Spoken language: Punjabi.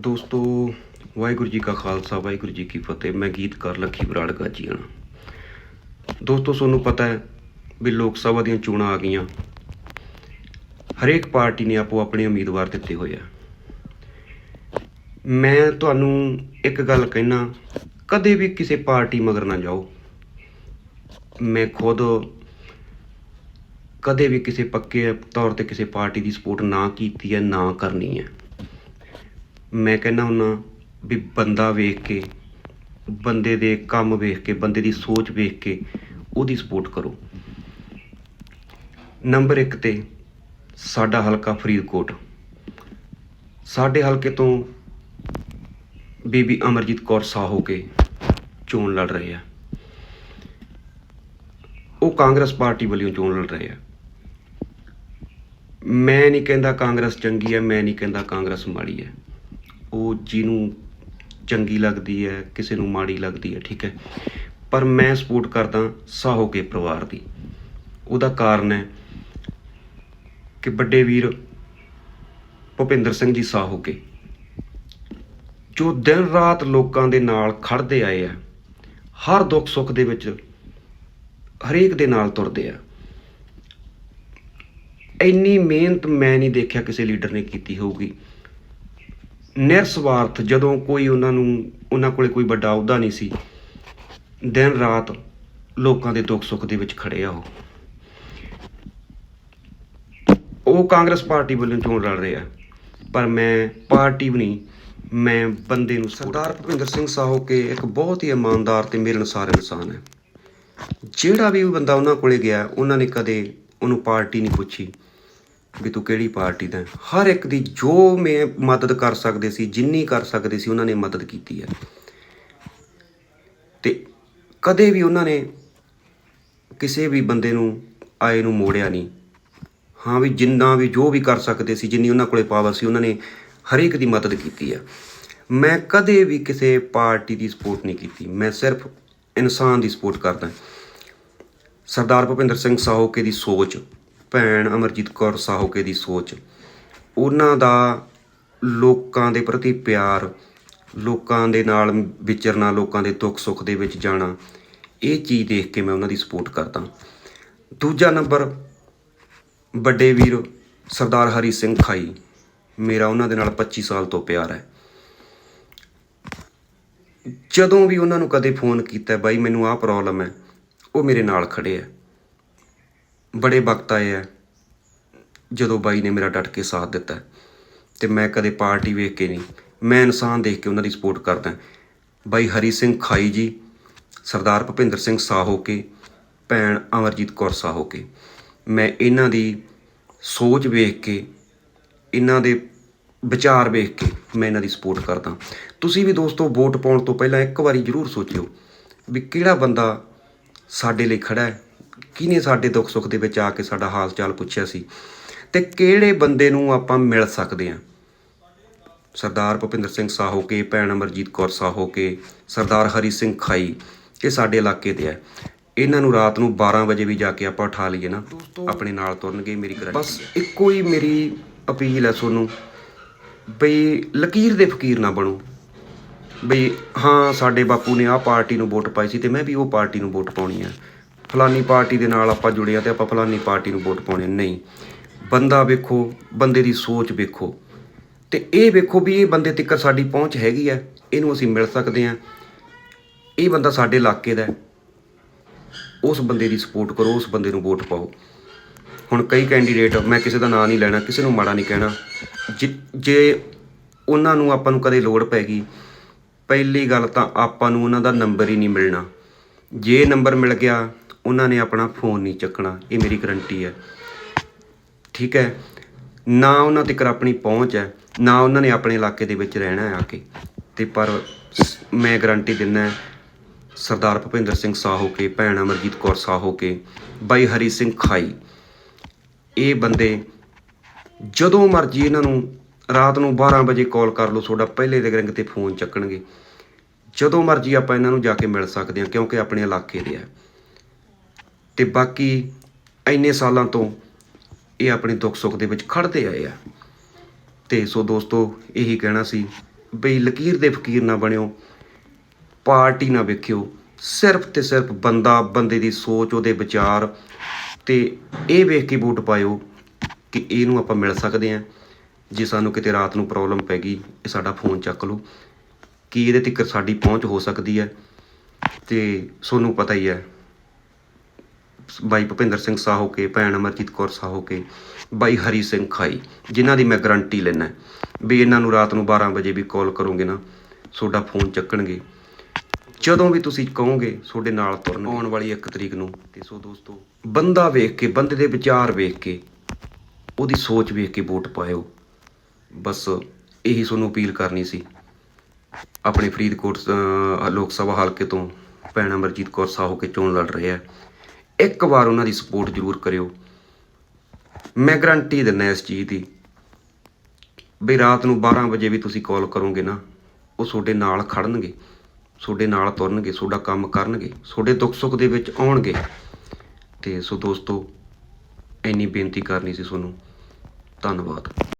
ਦੋਸਤੋ, ਵਾਹਿਗੁਰੂ ਜੀ ਕਾ ਖਾਲਸਾ, ਵਾਹਿਗੁਰੂ ਜੀ ਕੀ ਫਤਿਹ। ਮੈਂ ਗੀਤਕਾਰ ਲੱਖੀ ਬਰਾੜ ਗਾਜੀਆਣਾ ਦੋਸਤੋ, ਤੁਹਾਨੂੰ ਪਤਾ ਹੈ ਵੀ ਲੋਕ ਸਭਾ ਦੀਆਂ ਚੋਣਾਂ ਆ ਗਈਆਂ। ਹਰੇਕ ਪਾਰਟੀ ਨੇ ਆਪੋ ਆਪਣੇ ਉਮੀਦਵਾਰ ਦਿੱਤੇ ਹੋਏ ਆ। ਮੈਂ ਤੁਹਾਨੂੰ ਇੱਕ ਗੱਲ ਕਹਿਣਾ ਕਦੇ ਵੀ ਕਿਸੇ ਪਾਰਟੀ ਮਗਰ ਨਾ ਜਾਓ। ਮੈਂ ਖੁਦ ਕਦੇ ਵੀ ਕਿਸੇ ਪੱਕੇ ਤੌਰ ਤੇ ਕਿਸੇ ਪਾਰਟੀ ਦੀ ਸਪੋਰਟ ਨਾ ਕੀਤੀ ਹੈ, ਨਾ ਕਰਨੀ ਹੈ। ਮੈਂ ਕਹਿੰਦਾ ਹੁੰਦਾ ਵੀ ਬੰਦਾ ਵੇਖ ਕੇ, ਬੰਦੇ ਦੇ ਕੰਮ ਵੇਖ ਕੇ, ਬੰਦੇ ਦੀ ਸੋਚ ਵੇਖ ਕੇ ਉਹਦੀ ਸਪੋਰਟ ਕਰੋ। ਨੰਬਰ 1 ਤੇ ਸਾਡਾ ਹਲਕਾ ਫਰੀਦਕੋਟ। ਸਾਡੇ ਹਲਕੇ ਤੋਂ ਬੀਬੀ ਅਮਰਜੀਤ ਕੌਰ ਸਾਹੋ ਕੇ ਚੋਣ ਲੜ ਰਹੇ ਆ। ਉਹ ਕਾਂਗਰਸ ਪਾਰਟੀ ਵੱਲੋਂ ਚੋਣ ਲੜ ਰਹੇ ਆ। ਮੈਂ ਨਹੀਂ ਕਹਿੰਦਾ ਕਾਂਗਰਸ ਚੰਗੀ ਹੈ ਮੈਂ ਨਹੀਂ ਕਹਿੰਦਾ ਕਾਂਗਰਸ ਮਾੜੀ ਹੈ ਉਹ ਜਿਹਨੂੰ ਚੰਗੀ ਲੱਗਦੀ ਹੈ, ਕਿਸੇ ਨੂੰ ਮਾੜੀ ਲੱਗਦੀ ਹੈ, ਠੀਕ ਹੈ। ਪਰ ਮੈਂ ਸਪੋਰਟ ਕਰਦਾ ਸਾਹੋ ਕੇ ਪਰਿਵਾਰ ਦੀ। ਉਹਦਾ ਕਾਰਨ ਹੈ ਕਿ ਵੱਡੇ ਵੀਰ ਭੁਪਿੰਦਰ ਸਿੰਘ ਜੀ ਸਾਹੋ ਕੇ ਜੋ ਦਿਨ ਰਾਤ ਲੋਕਾਂ ਦੇ ਨਾਲ ਖੜਦੇ ਆਏ ਆ, ਹਰ ਦੁੱਖ ਸੁੱਖ ਦੇ ਵਿੱਚ ਹਰੇਕ ਦੇ ਨਾਲ ਤੁਰਦੇ ਆ। ਇੰਨੀ ਮਿਹਨਤ ਮੈਂ ਨਹੀਂ ਦੇਖਿਆ ਕਿਸੇ ਲੀਡਰ ਨੇ ਕੀਤੀ ਹੋਊਗੀ। ਨਿਰਸਵਾਰਥ ਜਦੋਂ ਕੋਈ ਉਹਨਾਂ ਨੂੰ ਉਹਨਾਂ ਕੋਲੇ ਕੋਈ ਵੱਡਾ ਅਹੁਦਾ ਨਹੀਂ ਸੀ ਦਿਨ ਰਾਤ ਲੋਕਾਂ ਦੇ ਦੁੱਖ ਸੁੱਖ ਦੇ ਵਿੱਚ ਖੜੇ ਆ ਉਹ। ਉਹ ਕਾਂਗਰਸ ਪਾਰਟੀ ਵੱਲੋਂ ਚੋਣ ਲੜ ਰਹੇ ਆ? ਪਰ ਮੈਂ ਪਾਰਟੀ ਵੀ ਨਹੀਂ ਮੈਂ ਬੰਦੇ ਨੂੰ ਸਰਦਾਰ ਭੁਪਿੰਦਰ ਸਿੰਘ ਸਾਹੋ ਕੇ ਇੱਕ ਬਹੁਤ ਹੀ ਇਮਾਨਦਾਰ ਤੇ ਮਿਲਣਸਾਰ ਇਨਸਾਨ ਹੈ। ਜਿਹੜਾ ਵੀ ਬੰਦਾ ਉਹਨਾਂ ਕੋਲੇ ਗਿਆ ਉਹਨਾਂ ਨੇ ਕਦੇ ਉਹਨੂੰ ਪਾਰਟੀ ਨਹੀਂ ਪੁੱਛੀ। ਵੀ ਤੂੰ ਕਿਹੜੀ ਪਾਰਟੀ ਦਾ ਹੈ। ਹਰ ਇੱਕ ਦੀ ਜੋ ਮੈਂ ਮਦਦ ਕਰ ਸਕਦੇ ਸੀ, ਜਿੰਨੀ ਕਰ ਸਕਦੇ ਸੀ, ਉਹਨਾਂ ਨੇ ਮਦਦ ਕੀਤੀ ਹੈ। ਤੇ ਕਦੇ ਵੀ ਉਹਨਾਂ ਨੇ ਕਿਸੇ ਵੀ ਬੰਦੇ ਨੂੰ ਆਏ ਨੂੰ ਮੋੜਿਆ ਨਹੀਂ। ਹਾਂ ਵੀ ਜਿੰਨਾ ਵੀ ਜੋ ਵੀ ਕਰ ਸਕਦੇ ਸੀ, ਜਿੰਨੀ ਉਹਨਾਂ ਕੋਲੇ ਪਾਵਰ ਸੀ, ਉਹਨਾਂ ਨੇ ਹਰੇਕ ਦੀ ਮਦਦ ਕੀਤੀ ਹੈ। ਮੈਂ ਕਦੇ ਵੀ ਕਿਸੇ ਪਾਰਟੀ ਦੀ ਸਪੋਰਟ ਨਹੀਂ ਕੀਤੀ। ਮੈਂ ਸਿਰਫ ਇਨਸਾਨ ਦੀ ਸਪੋਰਟ ਕਰਦਾ। ਸਰਦਾਰ ਭੁਪਿੰਦਰ ਸਿੰਘ ਸਾਹੋਕੇ ਦੀ ਸੋਚ। ਭੈਣ ਅਮਰਜੀਤ ਕੌਰ ਸਾਹੋਕੇ ਦੀ ਸੋਚ। ਉਹਨਾਂ ਦਾ ਲੋਕਾਂ ਦੇ ਪ੍ਰਤੀ ਪਿਆਰ, ਲੋਕਾਂ ਦੇ ਨਾਲ ਵਿਚਰਨਾ, ਲੋਕਾਂ ਦੇ ਦੁੱਖ ਸੁੱਖ ਦੇ ਵਿੱਚ ਜਾਣਾ, ਇਹ ਚੀਜ਼ ਦੇਖ ਕੇ ਮੈਂ ਉਹਨਾਂ ਦੀ ਸਪੋਰਟ ਕਰਦਾ। ਦੂਜਾ ਨੰਬਰ, ਵੱਡੇ ਵੀਰ ਸਰਦਾਰ ਹਰੀ ਸਿੰਘ ਖਾਈ, ਮੇਰਾ ਉਹਨਾਂ ਦੇ ਨਾਲ 25 ਸਾਲ ਤੋਂ ਪਿਆਰ ਹੈ। ਜਦੋਂ ਵੀ ਉਹਨਾਂ ਨੂੰ ਕਦੇ ਫੋਨ ਕੀਤਾ, ਬਾਈ ਮੈਨੂੰ ਆਹ ਪ੍ਰੋਬਲਮ ਹੈ, ਉਹ ਮੇਰੇ ਨਾਲ ਖੜੇ ਆ ਬੜੇ ਵਕਤ ਆਏ ਆ, ਜਦੋਂ ਬਾਈ ਨੇ ਮੇਰਾ ਡਟ ਕੇ ਸਾਥ ਦਿੱਤਾ। ਤੇ ਮੈਂ ਕਦੇ ਪਾਰਟੀ ਵੇਖ ਕੇ ਨਹੀਂ, ਮੈਂ ਇਨਸਾਨ ਦੇਖ ਕੇ ਉਹਨਾਂ ਦੀ ਸਪੋਰਟ ਕਰਦਾ। ਬਾਈ ਹਰੀ ਸਿੰਘ ਖਾਈ ਜੀ, ਸਰਦਾਰ ਭੁਪਿੰਦਰ ਸਿੰਘ ਸਾਹੋ ਕੇ, ਭੈਣ ਅਮਰਜੀਤ ਕੌਰ ਸਾਹੋ ਕੇ। ਮੈਂ ਇਹਨਾਂ ਦੀ ਸੋਚ ਵੇਖ ਕੇ, ਇਹਨਾਂ ਦੇ ਵਿਚਾਰ ਵੇਖ ਕੇ ਮੈਂ ਇਹਨਾਂ ਦੀ ਸਪੋਰਟ ਕਰਦਾ। ਤੁਸੀਂ ਵੀ ਦੋਸਤੋ ਵੋਟ ਪਾਉਣ ਤੋਂ ਪਹਿਲਾਂ ਇੱਕ ਵਾਰੀ ਜ਼ਰੂਰ ਸੋਚਿਓ ਵੀ ਕਿਹੜਾ ਬੰਦਾ ਸਾਡੇ ਲਈ ਖੜਾ ਹੈ। ਕਿਹਨੇ ਸਾਡੇ ਦੁੱਖ ਸੁੱਖ ਦੇ ਵਿੱਚ ਆ ਕੇ ਸਾਡਾ ਹਾਲ ਚਾਲ ਪੁੱਛਿਆ ਸੀ? ਤੇ ਕਿਹੜੇ ਬੰਦੇ ਨੂੰ ਆਪਾਂ ਮਿਲ ਸਕਦੇ ਹਾਂ? ਸਰਦਾਰ ਭੁਪਿੰਦਰ ਸਿੰਘ ਸਾਹੋ ਕੇ ਭੈਣ ਅਮਰਜੀਤ ਕੌਰ ਸਾਹੋ ਕੇ ਸਰਦਾਰ ਹਰੀ ਸਿੰਘ ਖਾਈ ਇਹ ਸਾਡੇ ਇਲਾਕੇ ਦੇ ਹੈ ਇਹਨਾਂ ਨੂੰ ਰਾਤ ਨੂੰ 12 ਵਜੇ ਵੀ ਜਾ ਕੇ ਆਪਾਂ ਉਠਾ ਲਈਏ ਨਾ। ਆਪਣੇ ਨਾਲ ਤੁਰਨਗੇ ਮੇਰੀ ਗਰੰਟੀ ਬਸ ਇੱਕੋ ਹੀ ਮੇਰੀ ਅਪੀਲ ਹੈ ਤੁਹਾਨੂੰ ਬਈ ਲਕੀਰ ਦੇ ਫਕੀਰ ਨਾ ਬਣੋ। ਬਈ ਹਾਂ ਸਾਡੇ ਬਾਪੂ ਨੇ ਆਹ ਪਾਰਟੀ ਨੂੰ ਵੋਟ ਪਾਈ ਸੀ ਤੇ ਮੈਂ ਵੀ ਉਹ ਪਾਰਟੀ ਨੂੰ ਵੋਟ ਪਾਉਣੀ ਆ। ਫਲਾਨੀ ਪਾਰਟੀ ਦੇ ਨਾਲ ਆਪਾਂ ਜੁੜੇ ਆ ਤੇ ਆਪਾਂ ਫਲਾਨੀ ਪਾਰਟੀ ਨੂੰ ਵੋਟ ਪਾਉਣੇ ਨਹੀਂ। ਬੰਦਾ ਵੇਖੋ, ਬੰਦੇ ਦੀ ਸੋਚ ਵੇਖੋ। ਤੇ ਇਹ ਵੇਖੋ ਵੀ ਇਹ ਬੰਦੇ ਤੱਕ ਸਾਡੀ ਪਹੁੰਚ ਹੈਗੀ ਆ, ਇਹਨੂੰ ਅਸੀਂ ਮਿਲ ਸਕਦੇ ਆ। ਇਹ ਬੰਦਾ ਸਾਡੇ ਇਲਾਕੇ ਦਾ ਉਸ ਬੰਦੇ ਦੀ ਸਪੋਰਟ ਕਰੋ, ਉਸ ਬੰਦੇ ਨੂੰ ਵੋਟ ਪਾਓ। ਹੁਣ ਕਈ ਕੈਂਡੀਡੇਟ, ਮੈਂ ਕਿਸੇ ਦਾ ਨਾਂ ਨਹੀਂ ਲੈਣਾ, ਕਿਸੇ ਨੂੰ ਮਾੜਾ ਨਹੀਂ ਕਹਿਣਾ। ਜਿ- ਜੇ ਉਹਨਾਂ ਨੂੰ ਆਪਾਂ ਨੂੰ ਕਦੇ ਲੋੜ ਪੈ ਗਈ, ਪਹਿਲੀ ਗੱਲ ਤਾਂ ਆਪਾਂ ਨੂੰ ਉਹਨਾਂ ਦਾ ਨੰਬਰ ਹੀ ਨਹੀਂ ਮਿਲਣਾ। ਜੇ ਨੰਬਰ ਮਿਲ ਗਿਆ ਉਹਨਾਂ ਨੇ ਆਪਣਾ ਫੋਨ ਨਹੀਂ ਚੱਕਣਾ, ਇਹ ਮੇਰੀ ਗਰੰਟੀ ਹੈ। ਠੀਕ ਹੈ? ਨਾ ਉਹਨਾਂ ਤੱਕ ਆਪਣੀ ਪਹੁੰਚ ਹੈ, ਨਾ ਉਹਨਾਂ ਨੇ ਆਪਣੇ ਇਲਾਕੇ ਦੇ ਵਿੱਚ ਰਹਿਣਾ ਹੈ ਆ ਕੇ। ਤੇ ਪਰ ਸ- ਮੈਂ ਗਰੰਟੀ ਦਿੰਦਾ ਸਰਦਾਰ ਭੁਪਿੰਦਰ ਸਿੰਘ ਸਾਹੋ ਕੇ, ਭੈਣ ਅਮਰਜੀਤ ਕੌਰ ਸਾਹੋ ਕੇ, ਬਾਈ ਹਰੀ ਸਿੰਘ ਖਾਈ, ਇਹ ਬੰਦੇ ਜਦੋਂ ਮਰਜ਼ੀ ਇਹਨਾਂ ਨੂੰ ਰਾਤ ਨੂੰ 12 ਵਜੇ ਕਾਲ ਕਰ ਲਓ, ਤੁਹਾਡਾ ਪਹਿਲੇ ਦੇ ਰਿੰਗ ਤੇ ਫੋਨ ਚੱਕਣਗੇ। ਜਦੋਂ ਮਰਜ਼ੀ ਆਪਾਂ ਇਹਨਾਂ ਨੂੰ ਜਾ ਕੇ ਮਿਲ ਸਕਦੇ ਹਾਂ, ਕਿਉਂਕਿ ਆਪਣੇ ਇਲਾਕੇ ਦੇ ਆ ਅਤੇ ਬਾਕੀ ਇੰਨੇ ਸਾਲਾਂ ਤੋਂ ਇਹ ਆਪਣੇ ਦੁੱਖ ਸੁੱਖ ਦੇ ਵਿੱਚ ਖੜਦੇ ਆਏ ਆ। ਤੇ ਸੋ ਦੋਸਤੋ, ਇਹੀ ਕਹਿਣਾ ਸੀ ਬਈ ਲਕੀਰ ਦੇ ਫਕੀਰ ਨਾ ਬਣਿਓ, ਪਾਰਟੀ ਨਾ ਵੇਖਿਓ, ਸਿਰਫ ਤੇ ਸਿਰਫ ਬੰਦਾ, ਬੰਦੇ ਦੀ ਸੋਚ, ਉਹਦੇ ਵਿਚਾਰ ਤੇ ਇਹ ਵੇਖ ਕੇ ਵੋਟ ਪਾਇਓ ਕਿ ਇਹਨੂੰ ਆਪਾਂ ਮਿਲ ਸਕਦੇ ਹਾਂ ਜੇ ਸਾਨੂੰ ਕਿਤੇ ਰਾਤ ਨੂੰ ਪ੍ਰੋਬਲਮ ਪੈ ਗਈ, ਇਹ ਸਾਡਾ ਫੋਨ ਚੱਕ ਲਓ, ਕਿ ਇਹਦੇ ਤੱਕ ਸਾਡੀ ਪਹੁੰਚ ਹੋ ਸਕਦੀ ਹੈ। ਤੇ ਤੁਹਾਨੂੰ ਪਤਾ ਹੀ ਹੈ ਬਾਈ ਭੁਪਿੰਦਰ ਸਿੰਘ ਸਾਹੋ ਕੇ, ਭੈਣ ਅਮਰਜੀਤ ਕੌਰ ਸਾਹੋ ਕੇ, ਬਾਈ ਹਰੀ ਸਿੰਘ ਖਾਈ, ਜਿਨ੍ਹਾਂ ਦੀ ਮੈਂ ਗਾਰੰਟੀ ਲੈਣਾ ਵੀ ਇਹਨਾਂ ਨੂੰ ਰਾਤ ਨੂੰ 12 ਵਜੇ ਵੀ ਕਾਲ ਕਰੋਗੇ ਨਾ, ਤੁਹਾਡਾ ਫੋਨ ਚੱਕਣਗੇ। ਜਦੋਂ ਵੀ ਤੁਸੀਂ ਕਹੋਗੇ, ਤੁਹਾਡੇ ਨਾਲ ਤੁਰਨ ਆਉਣ ਵਾਲੀ ਇੱਕ ਤਰੀਕ ਨੂੰ, ਤੇ ਸੋ ਦੋਸਤੋ, ਬੰਦਾ ਵੇਖ ਕੇ, ਬੰਦੇ ਦੇ ਵਿਚਾਰ ਵੇਖ ਕੇ, ਉਹਦੀ ਸੋਚ ਵੇਖ ਕੇ ਵੋਟ ਪਾਇਓ। ਬਸ ਇਹੀ ਤੁਹਾਨੂੰ ਅਪੀਲ ਕਰਨੀ ਸੀ। ਆਪਣੇ ਫਰੀਦਕੋਟ ਲੋਕ ਸਭਾ ਹਲਕੇ ਤੋਂ ਭੈਣ ਅਮਰਜੀਤ ਕੌਰ ਸਾਹੋ ਕੇ ਚੋਣ ਲੜ ਰਹੇ ਆ। ਇੱਕ ਵਾਰ ਉਹਨਾਂ ਦੀ ਸਪੋਰਟ ਜ਼ਰੂਰ ਕਰਿਓ। ਮੈਂ ਗਰੰਟੀ ਦਿੰਦਾ ਇਸ ਚੀਜ਼ ਦੀ ਵੀ ਰਾਤ ਨੂੰ 12 ਵਜੇ ਵੀ ਤੁਸੀਂ ਕਾਲ ਕਰੋਗੇ ਨਾ, ਉਹ ਤੁਹਾਡੇ ਨਾਲ ਖੜਨਗੇ, ਤੁਹਾਡੇ ਨਾਲ ਤੁਰਨਗੇ, ਤੁਹਾਡਾ ਕੰਮ ਕਰਨਗੇ, ਤੁਹਾਡੇ ਦੁੱਖ ਸੁੱਖ ਦੇ ਵਿੱਚ ਆਉਣਗੇ। ਤੇ ਸੋ ਦੋਸਤੋ, ਇੰਨੀ ਬੇਨਤੀ ਕਰਨੀ ਸੀ ਤੁਹਾਨੂੰ। ਧੰਨਵਾਦ।